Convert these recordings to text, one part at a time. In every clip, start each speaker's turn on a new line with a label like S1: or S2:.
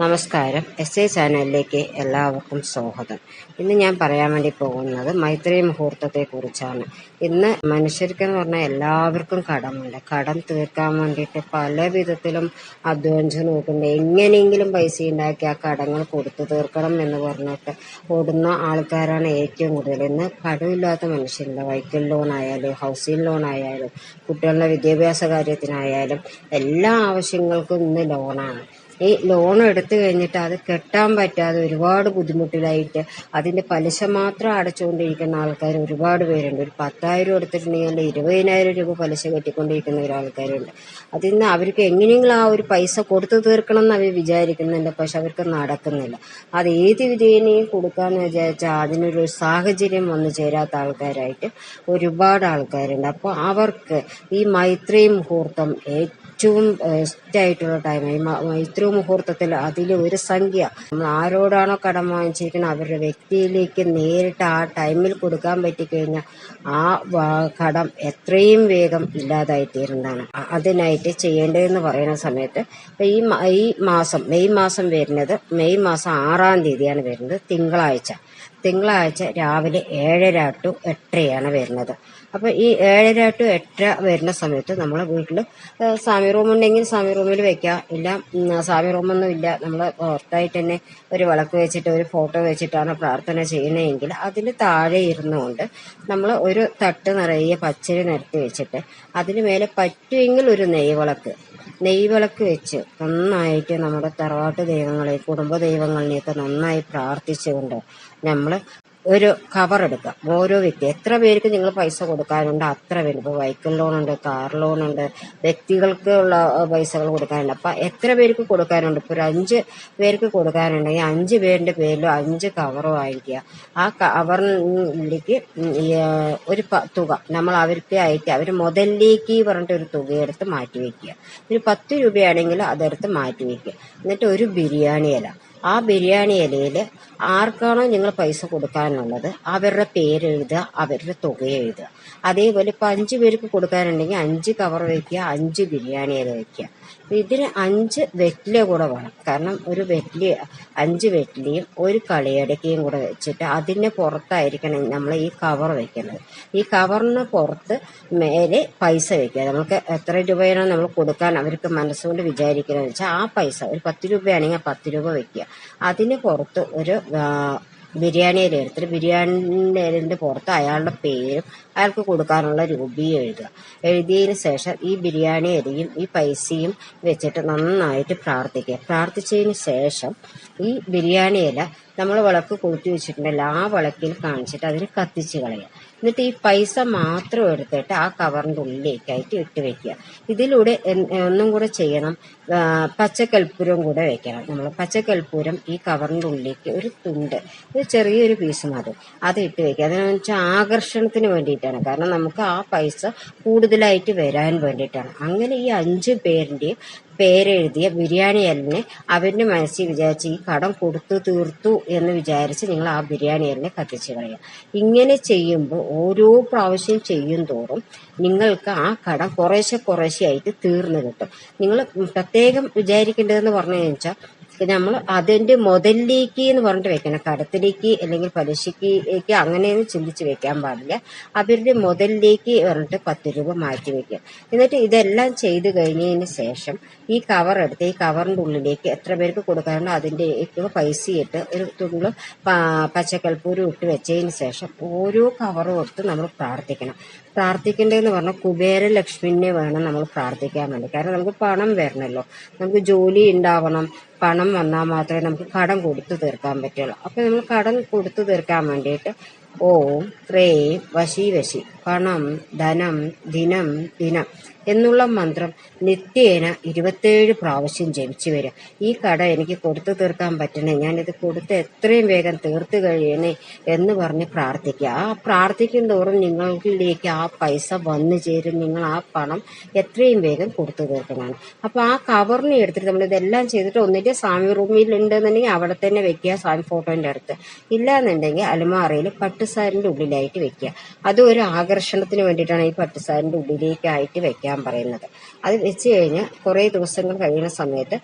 S1: നമസ്കാരം. S I ചാനലിലേക്ക് എല്ലാവർക്കും സ്വാഗതം. ഇന്ന് ഞാൻ പറയാൻ വേണ്ടി പോകുന്നത് മൈത്രി മുഹൂർത്തത്തെ കുറിച്ചാണ് ഇന്ന് മനുഷ്യർക്കെന്ന് പറഞ്ഞാൽ എല്ലാവർക്കും കടമുണ്ട് കടം തീർക്കാൻ വേണ്ടിയിട്ട് പല വിധത്തിലും അധ്വാനിച്ച് നോക്കുന്നുണ്ട്. എങ്ങനെയെങ്കിലും പൈസ ഉണ്ടാക്കി ആ കടങ്ങൾ കൊടുത്തു തീർക്കണം എന്ന് പറഞ്ഞിട്ട് ഓടുന്ന ആൾക്കാരാണ് ഏറ്റവും കൂടുതൽ. ഇന്ന് കടമില്ലാത്ത മനുഷ്യരുണ്ട് വൈക്കൽ ലോൺ ആയാലും ഹൗസിംഗ് ലോൺ ആയാലും കുട്ടികളുടെ വിദ്യാഭ്യാസ കാര്യത്തിനായാലും എല്ലാ ആവശ്യങ്ങൾക്കും ഇന്ന് ലോണാണ്. ഈ ലോൺ എടുത്തു കഴിഞ്ഞിട്ട് അത് കെട്ടാൻ പറ്റാതെ ഒരുപാട് ബുദ്ധിമുട്ടിലായിട്ട് അതിന്റെ പലിശ മാത്രം അടച്ചുകൊണ്ടിരിക്കുന്ന ആൾക്കാർ ഒരുപാട് പേരുണ്ട്. ഒരു പത്തായിരം എടുത്തിട്ടുണ്ടെങ്കിൽ ഇരുപതിനായിരം രൂപ പലിശ കെട്ടിക്കൊണ്ടിരിക്കുന്ന ഒരാൾക്കാരുണ്ട് അതിൽ നിന്ന് അവർക്ക് എങ്ങനെയെങ്കിലും ആ ഒരു പൈസ കൊടുത്തു തീർക്കണം എന്ന് അവർ വിചാരിക്കുന്നുണ്ട്. പക്ഷെ അവർക്ക് നടക്കുന്നില്ല. അത് ഏത് വിധേനയും കൊടുക്കാന്ന് വിചാരിച്ചാൽ അതിനൊരു സാഹചര്യം വന്നു ചേരാത്ത ആൾക്കാരായിട്ട് ഒരുപാട് ആൾക്കാരുണ്ട്. അപ്പോൾ അവർക്ക് ഈ മൈത്രി മുഹൂർത്തം ഏറ്റവും ബെസ്റ്റായിട്ടുള്ള ടൈം ഈ മുഹൂർത്തത്തിൽ അതിൽ ഒരു സംഖ്യ. നമ്മൾ ആരോടാണോ കടം വാങ്ങിച്ചിരിക്കുന്നത് അവരുടെ വ്യക്തിയിലേക്ക് നേരിട്ട് ആ ടൈമിൽ കൊടുക്കാൻ പറ്റിക്കഴിഞ്ഞാൽ ആ കടം എത്രയും വേഗം ഇല്ലാതായി തീരുന്നതാണ് അതിനായിട്ട് ചെയ്യേണ്ടതെന്ന് പറയുന്ന സമയത്ത് ഈ ഈ മാസം മെയ് മാസം വരുന്നത് മെയ് മാസം ആറാം തീയതിയാണ് വരുന്നത് തിങ്കളാഴ്ച. തിങ്കളാഴ്ച രാവിലെ ഏഴര ടു എട്ടരയാണ് വരുന്നത്. അപ്പൊ ഈ ഏഴര ടു എട്ടര വരുന്ന സമയത്ത് നമ്മളെ വീട്ടിൽ സ്വാമി റൂം ഉണ്ടെങ്കിൽ സ്വാമി റൂമിൽ വെക്കാം. ഇല്ല സ്വാമി റൂമൊന്നും ഇല്ല. നമ്മൾ പുറത്തായിട്ട് തന്നെ ഒരു വിളക്ക് വെച്ചിട്ട് ഒരു ഫോട്ടോ വെച്ചിട്ടാണ് പ്രാർത്ഥന ചെയ്യുന്നതെങ്കിൽ അതിന് താഴെ ഇരുന്നുകൊണ്ട് നമ്മൾ ഒരു തട്ട് നിറയെ പച്ചരി നിരത്തി വെച്ചിട്ട് അതിന് മേലെ പറ്റുമെങ്കിൽ ഒരു നെയ്യ് വിളക്ക്. വെച്ച് നന്നായിട്ട് നമ്മുടെ തറവാട്ട് ദൈവങ്ങളെ കുടുംബ ദൈവങ്ങളിനെയൊക്കെ നന്നായി പ്രാർത്ഥിച്ചുകൊണ്ട് നമ്മൾ ഒരു കവർ എടുക്കുക. ഓരോ വ്യക്തി എത്ര പേർക്ക് നിങ്ങൾ പൈസ കൊടുക്കാനുണ്ട് അത്ര പേര്. ഇപ്പോൾ വൈക്കൽ ലോണുണ്ട് കാർ ലോണുണ്ട് വ്യക്തികൾക്ക് ഉള്ള പൈസകൾ കൊടുക്കാനുണ്ട്. അപ്പം എത്ര പേർക്ക് കൊടുക്കാനുണ്ട്? ഇപ്പോൾ ഒരു അഞ്ച് പേർക്ക് കൊടുക്കാനുണ്ടെങ്കിൽ അഞ്ച് പേരിന്റെ പേരിലും അഞ്ച് കവറും വാങ്ങിക്കുക ആ കവറിലേക്ക് ഒരു തുക. നമ്മൾ അവർക്ക് അയക്കുക അവർ മുതലിലേക്ക് പറഞ്ഞിട്ട് ഒരു തുക എടുത്ത് മാറ്റി വയ്ക്കുക ഒരു പത്ത് രൂപയാണെങ്കിൽ അതെടുത്ത് മാറ്റി വയ്ക്കുക എന്നിട്ട് ഒരു ബിരിയാണി ഇല. ആ ബിരിയാണി ഇലയിൽ ആർക്കാണോ നിങ്ങൾ പൈസ കൊടുക്കാനുള്ളത് അവരുടെ പേര് എഴുതുക അവരുടെ തുക എഴുതുക. അതേപോലെ ഇപ്പൊ അഞ്ച് പേർക്ക് കൊടുക്കാനുണ്ടെങ്കിൽ അഞ്ച് കവർ വയ്ക്കുക അഞ്ച് ബിരിയാണി ഇല വെക്കുക. ഇതിന് അഞ്ച് വെറ്റില കൂടെ വേണം. കാരണം ഒരു വെറ്റില അഞ്ച് വെറ്റിലയും ഒരു കളിയടക്കയും കൂടെ വെച്ചിട്ട് അതിന് പുറത്തായിരിക്കണം നമ്മൾ ഈ കവർ വെക്കുന്നത്. ഈ കവറിന് പുറത്ത് മേലെ പൈസ വെക്കുക. നമുക്ക് എത്ര രൂപയാണോ നമ്മൾ കൊടുക്കാൻ അവർക്ക് മനസ്സുകൊണ്ട് വിചാരിക്കുന്നത് വെച്ചാൽ ആ പൈസ ഒരു പത്ത് രൂപയാണെങ്കിൽ പത്ത് രൂപ വെക്കുക. അതിന് പുറത്ത് ഒരു ആ, ബിരിയാണി ഇല എടുത്തിട്ട് ബിരിയാണിന്റെ പുറത്ത് അയാളുടെ പേരും അയാൾക്ക് കൊടുക്കാനുള്ള രൂപയും എഴുതുക. എഴുതിയതിന് ശേഷം ഈ ബിരിയാണി ഇലയും ഈ പൈസയും വെച്ചിട്ട് നന്നായിട്ട് പ്രാർത്ഥിക്കുക. പ്രാർത്ഥിച്ചതിന് ശേഷം ഈ ബിരിയാണി ഇല നമ്മൾ വിളക്ക് കൂട്ടി വെച്ചിട്ടുണ്ടല്ലോ ആ വിളക്കിൽ കാണിച്ചിട്ട് അതിന് കത്തിച്ച് കളയുക. എന്നിട്ട് ഈ പൈസ മാത്രം എടുത്തിട്ട് ആ കവറിന്റെ ഉള്ളിലേക്കായിട്ട് ഇട്ട് വെക്കുക. ഇതിലൂടെ ഒന്നും കൂടെ ചെയ്യണം. പച്ചക്കൽപ്പൂരം കൂടെ വെക്കണം. നമ്മൾ പച്ചക്കൽപ്പൂരം ഈ കവറിന്റെ ഉള്ളിലേക്ക് ഒരു തുണ്ട് ഒരു ചെറിയൊരു പീസ് മതി. അത് ഇട്ട് വെക്കുക. അതെന്ന് വെച്ചാൽ ആകർഷണത്തിന് വേണ്ടിയിട്ടാണ്. കാരണം നമുക്ക് ആ പൈസ കൂടുതലായിട്ട് വരാൻ വേണ്ടിയിട്ടാണ്. അങ്ങനെ ഈ അഞ്ച് പേരിന്റെയും പേരെഴുതിയ ബിരിയാണി അലിനെ അവന്റെ മനസ്സിൽ വിചാരിച്ച് ഈ കടം കൊടുത്തു തീർത്തു എന്ന് വിചാരിച്ച് നിങ്ങൾ ആ ബിരിയാണി അലിനെ കത്തിച്ച് കളയുക. ഇങ്ങനെ ചെയ്യുമ്പോൾ ഓരോ പ്രാവശ്യം ചെയ്യും തോറും നിങ്ങൾക്ക് ആ കടം കുറേശ്ശെ കുറേശ്ശെ ആയിട്ട് തീർന്നു കിട്ടും. നിങ്ങൾ പ്രത്യേകം വിചാരിക്കേണ്ടതെന്ന് പറഞ്ഞു വെച്ചാൽ നമ്മൾ അതിന്റെ മുതലിലേക്ക് എന്ന് പറഞ്ഞിട്ട് വെക്കണം. കടത്തിലേക്ക് അല്ലെങ്കിൽ പലിശയ്ക്ക് അങ്ങനെയൊന്നും ചിന്തിച്ച് വെക്കാൻ പാടില്ല. അവരുടെ മുതലിലേക്ക് പറഞ്ഞിട്ട് പത്ത് രൂപ മാറ്റി വെക്കുക. എന്നിട്ട് ഇതെല്ലാം ചെയ്തു കഴിഞ്ഞതിന് ശേഷം ഈ കവർ എടുത്ത് ഈ കവറിന്റെ ഉള്ളിലേക്ക് എത്ര പേർക്ക് കൊടുക്കാനുണ്ടോ അതിന്റെ പൈസ ഇട്ട് ഒരു തുള്ളു പച്ചക്കൽപ്പൂരും ഇട്ട് വെച്ചതിന് ശേഷം ഓരോ കവറും എടുത്ത് നമ്മൾ പ്രാർത്ഥിക്കണം. പ്രാർത്ഥിക്കേണ്ടതെന്ന് പറഞ്ഞാൽ കുബേര ലക്ഷ്മിനെ വേണം നമ്മൾ പ്രാർത്ഥിക്കാൻ വേണ്ടി. കാരണം നമുക്ക് പണം വരണമല്ലോ നമുക്ക് ജോലി ഉണ്ടാവണം. പണം വന്നാൽ മാത്രമേ നമുക്ക് കടം കൊടുത്തു തീർക്കാൻ പറ്റുള്ളൂ. അപ്പൊ നമ്മൾ കടം കൊടുത്തു തീർക്കാൻ വേണ്ടിയിട്ട് ഓം ക്രേം വശി വശി പണം ധനം ദിനം ദിനം എന്നുള്ള മന്ത്രം നിത്യേന ഇരുപത്തേഴ് പ്രാവശ്യം ജപിച്ചു വരിക. ഈ കട എനിക്ക് കൊടുത്തു തീർക്കാൻ പറ്റണേ. ഞാനിത് കൊടുത്ത് എത്രയും വേഗം തീർത്തു കഴിയണേ എന്ന് പറഞ്ഞ് പ്രാർത്ഥിക്കുക. ആ പ്രാർത്ഥിക്കും തോറും നിങ്ങളിലേക്ക് ആ പൈസ വന്നു ചേരും. നിങ്ങൾ ആ പണം എത്രയും വേഗം കൊടുത്തു തീർക്കുന്നതാണ് അപ്പൊ ആ കവറിനെ എടുത്തിട്ട് നമ്മൾ ഇതെല്ലാം ചെയ്തിട്ട് ഒന്നിന്റെ സ്വാമി റൂമിൽ ഉണ്ടെന്നുണ്ടെങ്കിൽ അവിടെ തന്നെ വെക്കുക സ്വാമി ഫോട്ടോന്റെ അടുത്ത്. ഇല്ലാന്നുണ്ടെങ്കിൽ അലമാറയിൽ പട്ട് പട്ടുസാരിന്റെ ഉള്ളിലായിട്ട് വെക്കുക. അത് ഒരു ആകർഷണത്തിന് വേണ്ടിയിട്ടാണ് ഈ പട്ടുസാരിന്റെ ഉള്ളിലേക്കായിട്ട് വെക്കാൻ പറയുന്നത്. അത് വെച്ച് കഴിഞ്ഞാൽ കുറേ ദിവസങ്ങൾ കഴിയുന്ന സമയത്ത്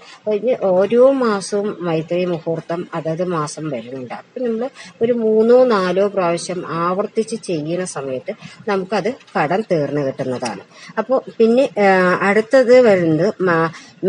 S1: ഓരോ മാസവും മൈത്രി മുഹൂർത്തം അതത് മാസം വരുന്നുണ്ട്. അപ്പം നമ്മൾ ഒരു മൂന്നോ നാലോ പ്രാവശ്യം ആവർത്തിച്ച് ചെയ്യുന്ന സമയത്ത് നമുക്കത് കടം തീർന്നു കിട്ടുന്നതാണ്. അപ്പോൾ പിന്നെ അടുത്തത് വരുന്നത്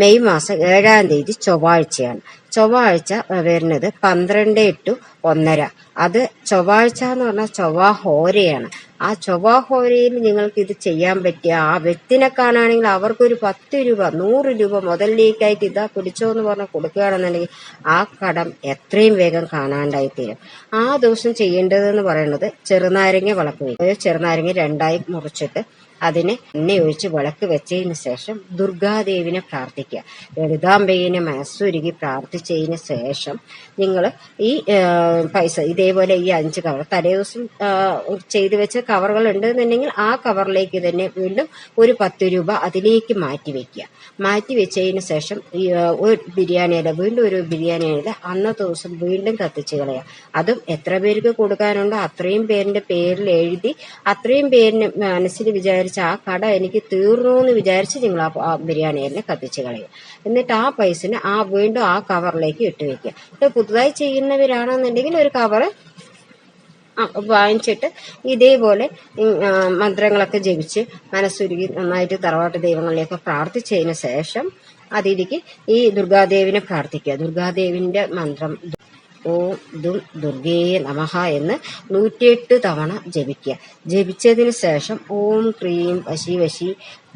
S1: മെയ് മാസം ഏഴാം തീയതി ചൊവ്വാഴ്ചയാണ്. ചൊവ്വാഴ്ച വരുന്നത് പന്ത്രണ്ട് ടു ഒന്നര. അത് ചൊവ്വാഴ്ച എന്ന് പറഞ്ഞാൽ ചൊവ്വാ ഹോരയാണ് ആ ചൊവ്വാ ഹോരയിൽ നിങ്ങൾക്ക് ഇത് ചെയ്യാൻ പറ്റിയ ആ വ്യക്തിനെ കാണുകയാണെങ്കിൽ അവർക്കൊരു പത്ത് രൂപ നൂറ് രൂപ മുതലിലേക്കായിട്ട് ഇതാ കുടിച്ചോ എന്ന് പറഞ്ഞ് കൊടുക്കുകയാണെന്നുണ്ടെങ്കിൽ ആ കടം എത്രയും വേഗം കാണാണ്ടായി തീരും ആ ദിവസം ചെയ്യേണ്ടതെന്ന് പറയുന്നത് ചെറുനാരങ്ങ വിളക്ക് ചെറുനാരങ്ങ രണ്ടായി മുറിച്ചിട്ട് അതിനെ എണ്ണ ഒഴിച്ച് വിളക്ക് വെച്ചതിന് ശേഷം ദുർഗാദേവിനെ പ്രാർത്ഥിക്കുക. ലളിതാംബയെ മനസ്സുരുകി പ്രാർത്ഥിച്ചതിന് ശേഷം നിങ്ങൾ ഈ പൈസ ഇതേപോലെ ഈ അഞ്ച് കവർ തലേ ദിവസം ആ, ചെയ്തു വെച്ച കവറുകൾ ഉണ്ടെന്നുണ്ടെങ്കിൽ ആ കവറിലേക്ക് തന്നെ വീണ്ടും ഒരു പത്ത് രൂപ അതിലേക്ക് മാറ്റി വെക്കുക. മാറ്റി വെച്ചതിന് ശേഷം ഒരു ബിരിയാണി വീണ്ടും ഒരു ബിരിയാണി ഇല അന്നത്തെ ദിവസം വീണ്ടും കത്തിച്ച് കളയുക അതും എത്ര പേർക്ക് കൊടുക്കാനുണ്ടോ അത്രയും പേരിന്റെ പേരിൽ എഴുതി അത്രയും പേരിന് മനസ്സിൽ വിചാരിച്ച് ആ കട എനിക്ക് തീർന്നു എന്ന് വിചാരിച്ച് നിങ്ങൾ ആ ആ ബിരിയാണി ഇല കത്തിച്ച് കളയുക. എന്നിട്ട് ആ പൈസനെ ആ വീണ്ടും ആ കവറിലേക്ക് ഇട്ട് വെക്കുക. പുതുതായി ചെയ്യുന്നവരാണെന്നുണ്ടെങ്കിൽ ഒരു കവറ് വാങ്ങിച്ചിട്ട് ഇതേപോലെ മന്ത്രങ്ങളൊക്കെ ജപിച്ച് മനസ്സുരുകി നന്നായിട്ട് തറവാട്ട് ദൈവങ്ങളിലേക്ക് പ്രാർത്ഥിച്ചതിന് ശേഷം അതിലേക്ക് ഈ ദുർഗാദേവിനെ പ്രാർത്ഥിക്കുക. ദുർഗാദേവിന്റെ മന്ത്രം ഓം ദും ദുർഗേ നമഹ എന്ന് നൂറ്റിയെട്ട് തവണ ജപിക്കുക. ജപിച്ചതിന് ശേഷം ഓം ക്രീം വശി വശി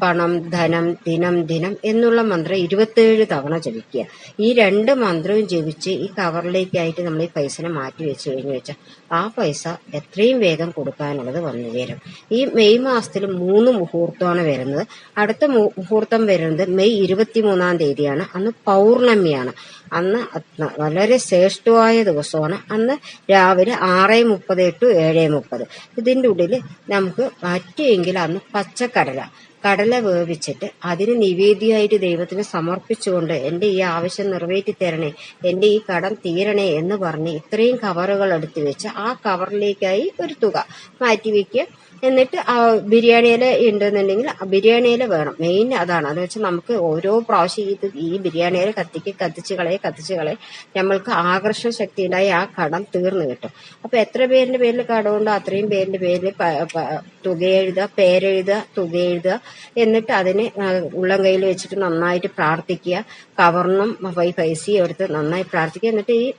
S1: പണം ധനം ദിനം ദിനം എന്നുള്ള മന്ത്രം ഇരുപത്തേഴ് തവണ ജപിക്കുക. ഈ രണ്ട് മന്ത്രവും ജപിച്ച് ഈ കവറിലേക്കായിട്ട് നമ്മൾ ഈ പൈസനെ മാറ്റി വെച്ച് കഴിഞ്ഞ് വെച്ചാൽ ആ പൈസ എത്രയും വേഗം കൊടുക്കാനുള്ളത് വന്നു ചേരും. ഈ മെയ് മാസത്തിൽ മൂന്ന് മുഹൂർത്തമാണ് വരുന്നത്. അടുത്ത മുഹൂർത്തം വരുന്നത് മെയ് ഇരുപത്തി മൂന്നാം തീയതിയാണ്. അന്ന് പൗർണമിയാണ്. അന്ന് വളരെ ശ്രേഷ്ഠമായ ദിവസമാണ്. അന്ന് രാവിലെ ആറ് മുപ്പത് ടു ഏഴ് മുപ്പത്. ഇതിന്റെ ഉള്ളിൽ നമുക്ക് പറ്റുമെങ്കിൽ അന്ന് പച്ചക്കടല. കടല വേവിച്ചിട്ട് അതിന് നിവേദ്യമായിട്ട് ദൈവത്തിന് സമർപ്പിച്ചുകൊണ്ട് എന്റെ ഈ ആവശ്യം നിറവേറ്റി തരണേ എന്റെ ഈ കടം തീരണേ എന്ന് പറഞ്ഞ് ഇത്രയും കവറുകൾ എടുത്തു വെച്ച് ആ കവറിലേക്കായി ഒരു തുക മാറ്റി വെക്കുക എന്നിട്ട് ആ ബിരിയാണി ഇല ഉണ്ടെന്നുണ്ടെങ്കിൽ ബിരിയാണി വേണം. മെയിൻ അതാണ്. അത് വെച്ചാൽ നമുക്ക് ഓരോ പ്രാവശ്യം ഇത് ഈ ബിരിയാണി ഇല കത്തിക്ക് കത്തിച്ച് കളയെ കത്തിച്ച് കളയെ. നമ്മൾക്ക് ആകർഷണ ശക്തി ഉണ്ടായി ആ കടം തീർന്നു കിട്ടും. അപ്പൊ എത്ര പേരിന്റെ പേരിൽ കടമുണ്ടോ അത്രയും പേരിന്റെ പേരിൽ തുക എഴുതുക പേരെഴുതുക തുക എഴുതുക. എന്നിട്ട് അതിന് ഉള്ളം കയ്യിൽ വെച്ചിട്ട് നന്നായിട്ട് പ്രാർത്ഥിക്കുക. കവറിനും പൈ പൈസയും എടുത്ത് നന്നായി പ്രാർത്ഥിക്കുക. എന്നിട്ട് ഈ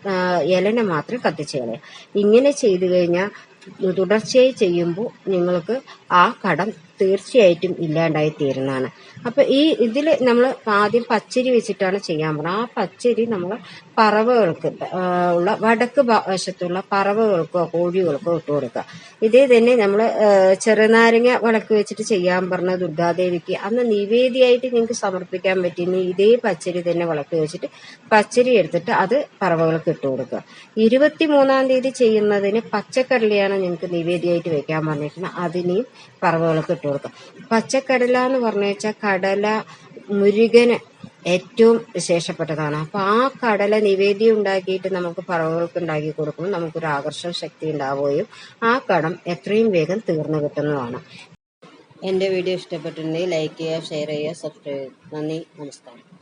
S1: ഇലനെ മാത്രം കത്തിച്ച് കളയുക. ഇങ്ങനെ ചെയ്തു കഴിഞ്ഞാൽ തുടർച്ചയായി ചെയ്യുമ്പോൾ നിങ്ങൾക്ക് ആ കടം തീർച്ചയായിട്ടും ഇല്ലാണ്ടായി തീരുന്നതാണ് അപ്പൊ ഈ ഇതിൽ നമ്മൾ ആദ്യം പച്ചരി വെച്ചിട്ടാണ് ചെയ്യാൻ പോകുന്നത് ആ പച്ചരി നമ്മൾ പറവകൾക്ക് ഉള്ള വടക്ക് വശത്തുള്ള പറവകൾക്കോ കോഴികൾക്കോ ഇട്ട് കൊടുക്കുക ഇതേ തന്നെ നമ്മൾ ചെറുനാരങ്ങ വിളക്ക് വെച്ചിട്ട് ചെയ്യാൻ പറഞ്ഞ ദുർഗാദേവിക്ക് അന്ന് നിവേദിയായിട്ട് നിങ്ങൾക്ക് സമർപ്പിക്കാൻ പറ്റുന്ന ഇതേ പച്ചരി തന്നെ വിളക്ക് വെച്ചിട്ട് പച്ചരി എടുത്തിട്ട് അത് പറവകൾക്ക് ഇട്ട് കൊടുക്കുക ഇരുപത്തി മൂന്നാം തീയതി ചെയ്യുന്നതിന് പച്ചക്കടലയാണ് നിങ്ങൾക്ക് നിവേദിയായിട്ട് വെക്കാൻ പറഞ്ഞിരിക്കുന്നത്. അതിനെയും പറവകൾക്ക് ഇട്ട് കൊടുക്കുക പച്ചക്കടല എന്ന് പറഞ്ഞു വെച്ചാൽ കടല മുരുകന് ഏറ്റവും വിശേഷപ്പെട്ടതാണ്. അപ്പൊ ആ കടല നിവേദ്യം ഉണ്ടാക്കിയിട്ട് നമുക്ക് പറവകൾക്ക് ഉണ്ടാക്കി കൊടുക്കുമ്പോൾ നമുക്കൊരു ആകർഷണ ശക്തി ഉണ്ടാവുകയും ആ കടം എത്രയും വേഗം തീർന്നു കിട്ടുന്നതാണ്. എന്റെ വീഡിയോ ഇഷ്ടപ്പെട്ടിട്ടുണ്ടെങ്കിൽ ലൈക്ക് ചെയ്യുക ഷെയർ ചെയ്യുക സബ്സ്ക്രൈബ് ചെയ്യുക. നന്ദി നമസ്കാരം.